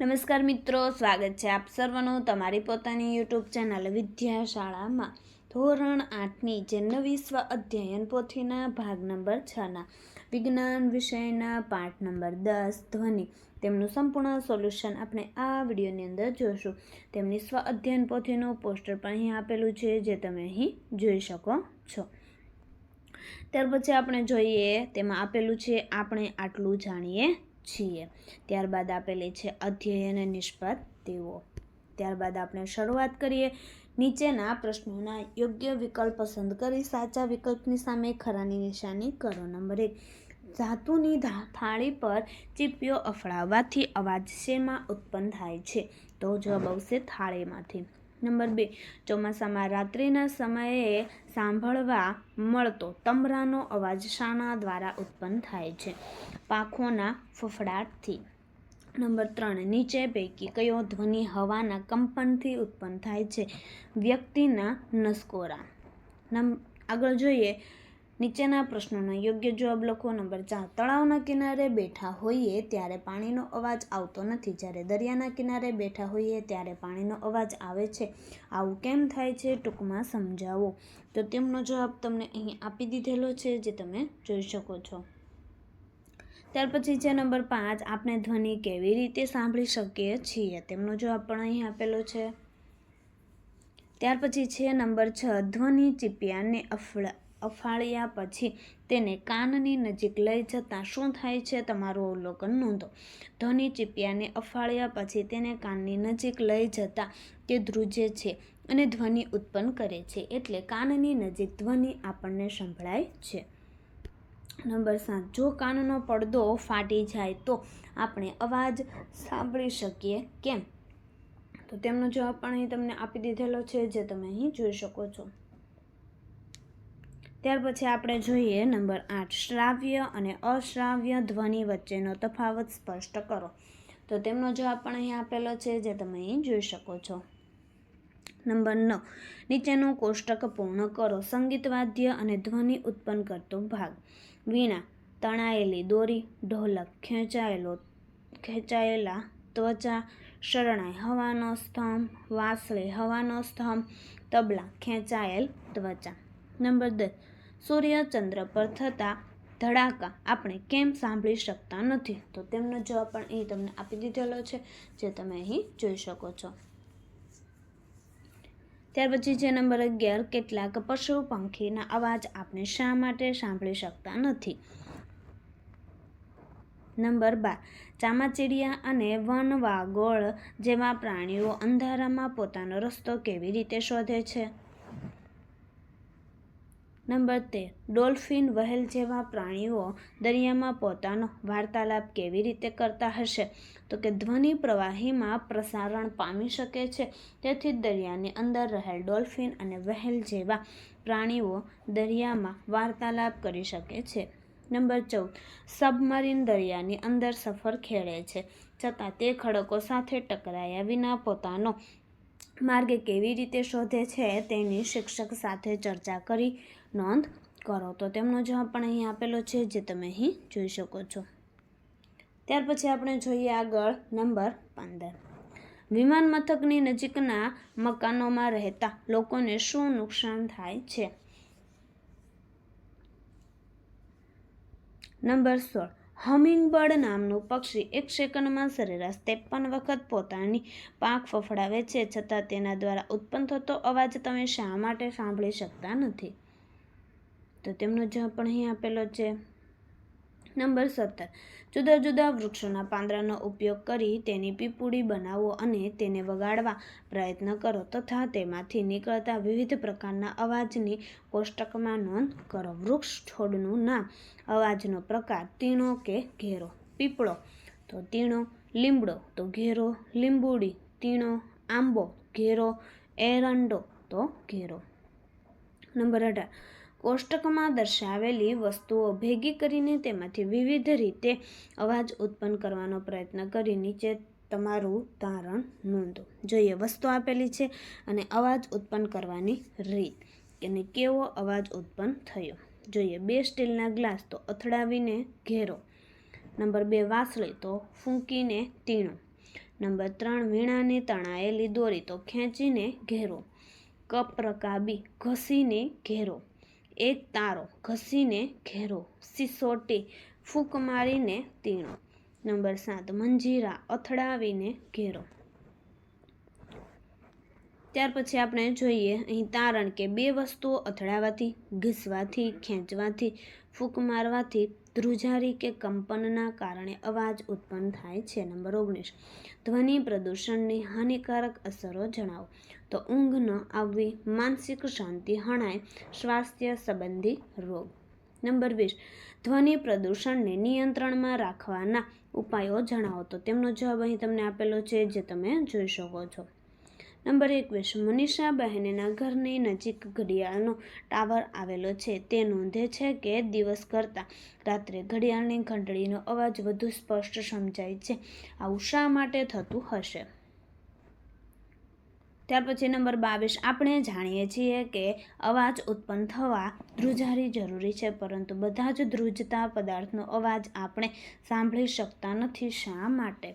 નમસ્કાર મિત્રો, સ્વાગત છે આપ સર્વનું તમારી પોતાની યુટ્યુબ ચેનલ વિદ્યાશાળામાં. ધોરણ આઠની જે નવી સ્વ અધ્યયન પોથીના ભાગ નંબર છના. વિજ્ઞાન વિષયના પાઠ નંબર દસ, ધ્વનિ. તેમનું સંપૂર્ણ સોલ્યુશન આપણે આ વિડીયોની અંદર જોઈશું. તેમની સ્વ અધ્યયન પોથીનું પોસ્ટર પણ અહીં આપેલું છે, જે તમે અહીં જોઈ શકો છો. ત્યાર પછી આપણે જોઈએ, તેમાં આપેલું છે, આપણે આટલું જાણીએ છીએ. ત્યારબાદ આપેલી છે અધ્યયન તેઓ ત્યારબાદ આપણે શરૂઆત કરીએ. નીચેના પ્રશ્નોના યોગ્ય વિકલ્પ પસંદ કરી સાચા વિકલ્પની સામે ખરાની નિશાની કરો. નંબર એક, ધાતુની થાળી પર ચીપીઓ અફડાવવાથી અવાજ શેમાં ઉત્પન્ન થાય છે? તો જવાબ આવશે થાળીમાંથી. નંબર બે, ચોમાસામાં રાત્રિના સમયે સાંભળવા મળતો તમરાનો અવાજ શાના દ્વારા ઉત્પન્ન થાય છે, પાંખોના ફફડાટથી નંબર ત્રણ, નીચે પૈકી કયો ધ્વનિ હવાના કંપનથી ઉત્પન્ન થાય છે? વ્યક્તિના નસકોરા. નમ, આગળ જોઈએ નીચેના પ્રશ્નોનો યોગ્ય જવાબ લખો. નંબર ચાર. તળાવના કિનારે બેઠા હોઈએ ત્યારે પાણીનો અવાજ આવતો નથી. જ્યારે દરિયાના કિનારે બેઠા હોઈએ ત્યારે પાણીનો અવાજ આવે છે. આવું કેમ થાય છે ટૂંકમાં સમજાવો. તો તેમનો જવાબ તમને અહીં આપી દીધેલો છે જે તમે જોઈ શકો છો. ત્યાર પછી છે નંબર પાંચ. આપણે ધ્વનિ કેવી રીતે સાંભળી શકીએ છીએ? તેમનો જવાબ પણ અહીં આપેલો છે. ત્યાર પછી છે નંબર છ. ધ્વનિ ચીપિયાને અફળા અફાળ્યા પછી તેને કાનની નજીક લઈ જતાં શું થાય છે તમારું અવલોકન નોંધો. ધ્વનિ ચીપિયાને અફાળ્યા પછી તેને કાનની નજીક લઈ જતાં તે ધ્રુજે છે અને ધ્વનિ ઉત્પન્ન કરે છે એટલે કાનની નજીક ધ્વનિ આપણને સંભળાય છે. નંબર સાત, જો કાનનો પડદો ફાટી જાય તો આપણે અવાજ સાંભળી શકીએ કેમ? તો તેમનો જવાબ પણ અહીં તમને આપી દીધેલો છે જે તમે અહીં જોઈ શકો છો. ત્યાર પછી આપણે જોઈએ નંબર આઠ, શ્રાવ્ય અને અશ્રાવ્ય ધ્વનિ વચ્ચેનો તફાવત સ્પષ્ટ કરો. તો તેમનો જવાબ પણ અહીં આપેલો છે, જે તમે અહીં જોઈ શકો છો. નંબર નવ, નીચેનું કોષ્ટક પૂર્ણ કરો. સંગીત વાદ્ય અને ધ્વનિ ઉત્પન્ન કરતો ભાગ. વીણા, તણાયેલી દોરી, ઢોલક, ખેંચાયેલો, ખેંચાયેલા ત્વચા, શરણાઈ હવાનો સ્તંભ, વાંસળી હવાનો સ્તંભ, તબલા, ખેંચાયેલ ત્વચા. નંબર દસ સૂર્ય ચંદ્ર પર થતા ધડાકા આપણે કેમ સાંભળી શકતા નથી? તો તેમનો જવાબ પણ અહીં તમને આપી દીધેલો છે, જે તમે અહીં જોઈ શકો છો. ત્યાર પછી છે નંબર અગિયાર, કેટલાક પશુ પંખીના અવાજ આપણે શા માટે સાંભળી શકતા નથી? નંબર બાર, ચામાચીડિયા અને વનવાગોળ જેવા પ્રાણીઓ અંધારામાં પોતાનો રસ્તો કેવી રીતે શોધે છે? નંબર તેર. ડોલ્ફિન વહેલ જેવા પ્રાણીઓ દરિયામાં પોતાનો વાર્તાલાપ કેવી રીતે કરતા હશે? તો કે ધ્વનિ પ્રવાહીમાં પ્રસારણ પામી શકે છે. તેથી દરિયાની અંદર રહેલ ડોલ્ફિન અને વહેલ જેવા પ્રાણીઓ દરિયામાં વાર્તાલાપ કરી શકે છે. નંબર ચૌદ. સબમરીન દરિયાની અંદર સફર ખેડે છે. છતાં તે ખડકો સાથે ટકરાયા વિના પોતાનો માર્ગ કેવી રીતે શોધે છે તેની શિક્ષક સાથે ચર્ચા કરી નોંધ કરો. તો તેમનો જવાબ પણ અહીં આપેલો છે, જે તમે અહીં જોઈ શકો છો. ત્યાર પછી આપણે જોઈએ આગળ નંબર પંદર. વિમાન મથકની નજીકના મકાનોમાં રહેતા લોકોને શું નુકસાન થાય છે? નંબર સોળ. હમિંગબર્ડ નામનું પક્ષી એક સેકન્ડમાં સરેરાશ ત્રેપન વખત પોતાની પાંખ ફફડાવે છે, છતાં તેના દ્વારા ઉત્પન્ન થતો અવાજ તમે શા માટે સાંભળી શકતા નથી? તો તેમનો જવાબ પણ અહીં આપેલો છે. નંબર સત્તર. જુદા જુદા વૃક્ષોના પાંદડાનો ઉપયોગ કરી તેની પીપુડી બનાવો અને તેને વગાડવા પ્રયત્ન કરો તથા તેમાંથી નીકળતા વિવિધ પ્રકારના અવાજની કોષ્ટકમાં નોંધ કરો. વૃક્ષ છોડનું નામ, અવાજનો પ્રકાર, તીણો કે ઘેરો. પીપળો તો તીણો, લીમડો તો ઘેરો. લીંબુડી તીણો, આંબો ઘેરો. એરંડો તો ઘેરો. નંબર અઢાર. કોષ્ટકમાં દર્શાવેલી વસ્તુઓ ભેગી કરીને તેમાંથી વિવિધ રીતે અવાજ ઉત્પન્ન કરવાનો પ્રયત્ન કરી નીચે તમારું તારણ નોંધો. જોઈએ, વસ્તુ આપેલી છે અને અવાજ ઉત્પન્ન કરવાની રીત અને કેવો અવાજ ઉત્પન્ન થયો. જોઈએ, બે સ્ટીલના ગ્લાસ તો અથડાવીને ઘેરો. નંબર બે, વાસળી તો ફૂંકીને તીણો નંબર ત્રણ, વીણાને તણાયેલી દોરી તો ખેંચીને ઘેરો. કપ રકાબી ઘસીને ઘેરો. એક તારો, ઘસીને ઘેરો, સિસોટી, ફૂંક મારીને તીણો નંબર સાત, મંજીરા, અથડાવીને ઘેરો. ત્યાર પછી આપણે જોઈએ અહીં તારણ કે બે વસ્તુઓ અથડાવાથી, ઘીસવાથી, ખેંચવાથી, ફૂંક મારવાથી, ધ્રુજારી કે કંપનના કારણે અવાજ ઉત્પન્ન થાય છે. નંબર ઓગણીસ, ધ્વનિ પ્રદૂષણની હાનિકારક અસરો જણાવો. તો ઊંઘ ન આવવી માનસિક શાંતિ હણાય સ્વાસ્થ્ય સંબંધી રોગ. નંબર વીસ. ધ્વનિ પ્રદૂષણને નિયંત્રણમાં રાખવાના ઉપાયો જણાવો. તો તેમનો જવાબ અહીં તમને આપેલો છે, જે તમે જોઈ શકો છો. નંબર એકવીસ. મનીષા બહેનના ઘરની નજીક ઘડિયાળનો ટાવર આવેલો છે. તે નોંધે છે કે દિવસ કરતાં રાત્રે ઘડિયાળની ઘંટડીનો અવાજ વધુ સ્પષ્ટ સમજાય છે. આવું શા માટે થતું હશે? ત્યાર પછી નંબર બાવીસ આપણે જાણીએ છીએ કે અવાજ ઉત્પન્ન થવા ધ્રુજારી જરૂરી છે, પરંતુ બધા જ ધ્રુજતા પદાર્થનો અવાજ આપણે સાંભળી શકતા નથી. શા માટે?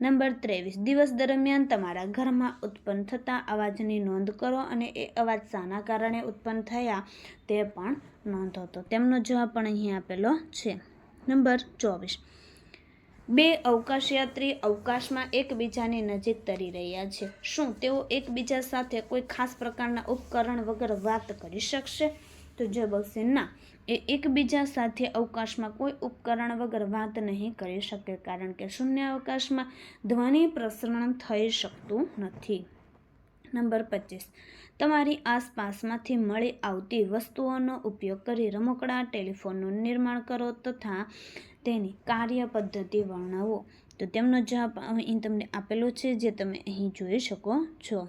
નંબર ત્રેવીસ. દિવસ દરમિયાન તમારા ઘરમાં ઉત્પન્ન થતા અવાજની નોંધ કરો અને એ અવાજ શાના કારણે ઉત્પન્ન થયા તે પણ નોંધો. તો તેમનો જવાબ પણ અહીં આપેલો છે. નંબર ચોવીસ. બે અવકાશયાત્રી અવકાશમાં એકબીજાની નજીક તરી રહ્યા છે. શું તેઓ એકબીજા સાથે કોઈ ખાસ પ્રકારના ઉપકરણ વગર વાત કરી શકશે? તો જવાબ આવશે ના એ એકબીજા સાથે અવકાશમાં કોઈ ઉપકરણ વગર વાત નહીં કરી શકે કારણ કે શૂન્ય અવકાશમાં ધ્વનિ પ્રસરણ થઈ શકતું નથી. નંબર પચીસ. તમારી આસપાસમાંથી મળી આવતી વસ્તુઓનો ઉપયોગ કરી રમકડા, ટેલિફોનનું નિર્માણ કરો તથા તેની કાર્ય પદ્ધતિ વર્ણવો. તો તેમનો જવાબ અહીં તમને આપેલો છે, જે તમે અહીં જોઈ શકો છો.